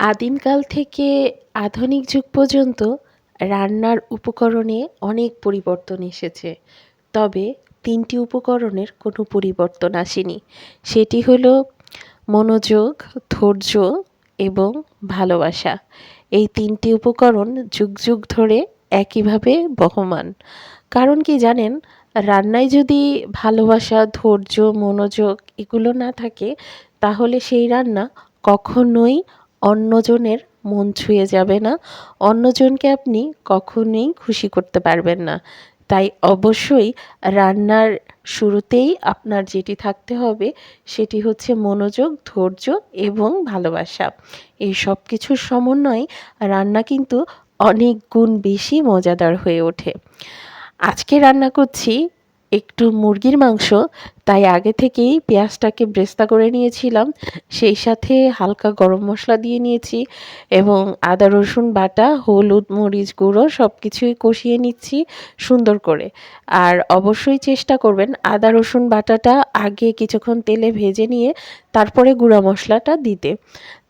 আদিমকাল থেকে আধুনিক যুগ পর্যন্ত রান্নার উপকরণে অনেক পরিবর্তন এসেছে। তবে তিনটি উপকরণের কোনো পরিবর্তন আসেনি। সেটি হলো মনোযোগ, ধৈর্য এবং ভালোবাসা। এই তিনটি উপকরণ যুগ যুগ ধরে একইভাবে বহমান। কারণ কি জানেন, রান্নায় যদি ভালোবাসা, ধৈর্য, মনোযোগ এগুলো না থাকে, তাহলে সেই রান্না কখনোই অন্যজনের মন ছুঁয়ে যাবে না। অন্যজনকে আপনি কখনোই খুশি করতে পারবেন না। তাই অবশ্যই রান্নার শুরুতেই আপনার যেটি থাকতে হবে, সেটি হচ্ছে মনোযোগ, ধৈর্য এবং ভালোবাসা। এই সব কিছুর সমন্বয়ে রান্না কিন্তু অনেক গুণ বেশি মজাদার হয়ে ওঠে। আজকে রান্না করছি একটু মুরগির মাংস, তাই আগে থেকেই পেঁয়াজটাকে ব্রেস্তা করে নিয়েছিলাম। সেই সাথে হালকা গরম মশলা দিয়ে নিয়েছি এবং আদা, রসুন বাটা, হলুদ, মরিচ গুঁড়ো সব কিছুই কষিয়ে নিচ্ছি সুন্দর করে। আর অবশ্যই চেষ্টা করবেন আদা, রসুন বাটাটা আগে কিছুক্ষণ তেলে ভেজে নিয়ে তারপরে গুঁড়া মশলাটা দিতে।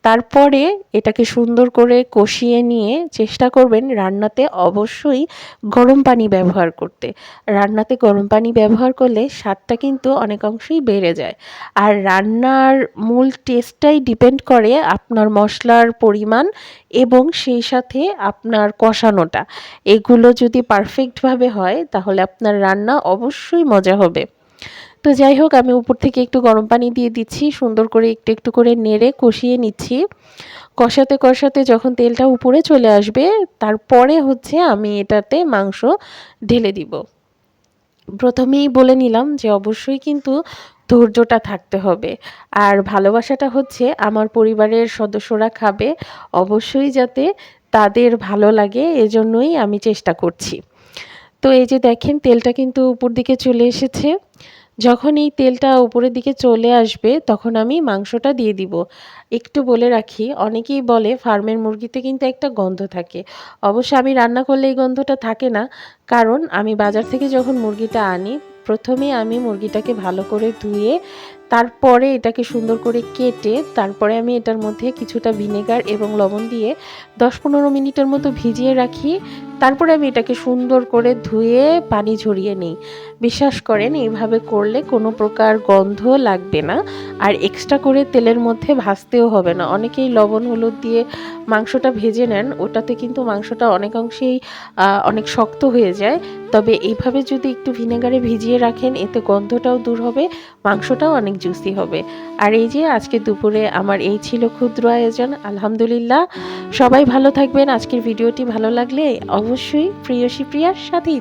তারপরে এটাকে সুন্দর করে কষিয়ে নিয়ে চেষ্টা করবেন রান্নাতে অবশ্যই গরম পানি ব্যবহার করতে। রান্নাতে গরম পানি ব্যবহার করলে স্বাদটা কিন্তু অনেক অংশেই বেড়ে যায়। আর রান্নার মূল টেস্টটাই ডিপেন্ড করে আপনার মশলার পরিমাণ এবং সেই সাথে আপনার কষানোটা। এগুলো যদি পারফেক্টভাবে হয়, তাহলে আপনার রান্না অবশ্যই মজা হবে। তো যাই হোক, আমি উপর থেকে একটু গরম পানি দিয়ে দিচ্ছি, সুন্দর করে একটু একটু করে নেড়ে কষিয়ে নিচ্ছি। কষাতে কষাতে যখন তেলটা উপরে চলে আসবে, তারপরে হচ্ছে আমি এটাতে মাংস ঢেলে দিব। প্রথমেই বলে নিলাম যে অবশ্যই কিন্তু ধৈর্যটা থাকতে হবে। আর ভালোবাসাটা হচ্ছে আমার পরিবারের সদস্যরা খাবে, অবশ্যই যাতে তাদের ভালো লাগে, এজন্যই আমি চেষ্টা করছি। তো এই যে দেখেন, তেলটা কিন্তু উপর দিকে চলে এসেছে। যখন এই তেলটা উপরের দিকে চলে আসবে, তখন আমি মাংসটা দিয়ে দিব। একটু বলে রাখি, অনেকেই বলে ফার্মের মুরগিতে কিন্তু একটা গন্ধ থাকে। অবশ্য আমি রান্না করলে এই গন্ধটা থাকে না, কারণ আমি বাজার থেকে যখন মুরগিটা আনি, প্রথমে আমি মুরগিটাকে ভালো করে ধুয়ে তারপরে এটাকে সুন্দর করে কেটে তারপরে আমি এটার মধ্যে কিছুটা ভিনেগার এবং লবণ দিয়ে দশ পনেরো মিনিটের মতো ভিজিয়ে রাখি। তারপরে আমি এটাকে সুন্দর করে ধুয়ে পানি ঝরিয়ে নিই। বিশ্বাস করেন, এইভাবে করলে কোনো প্রকার গন্ধ লাগবে না। আর এক্সট্রা করে তেলের মধ্যে ভাজতেও হবে না। অনেকেই লবণ, হলুদ দিয়ে মাংসটা ভেজে নেন। ওটাতে কিন্তু মাংসটা অনেকাংশেই অনেক শক্ত হয়ে যায়। তবে এইভাবে যদি একটু ভিনেগারে ভিজিয়ে রাখেন, এতে গন্ধটাও দূর হবে, মাংসটাও অনেক জুসি হবে। আর এই যে আজকে দুপুরে আমার এই ছিল ক্ষুদ্র আয়োজন, আলহামদুলিল্লাহ। সবাই ভালো থাকবেন, আজকের ভিডিওটি ভালো লাগলে অবশ্যই প্রিয়সী প্রিয়ার সাথেই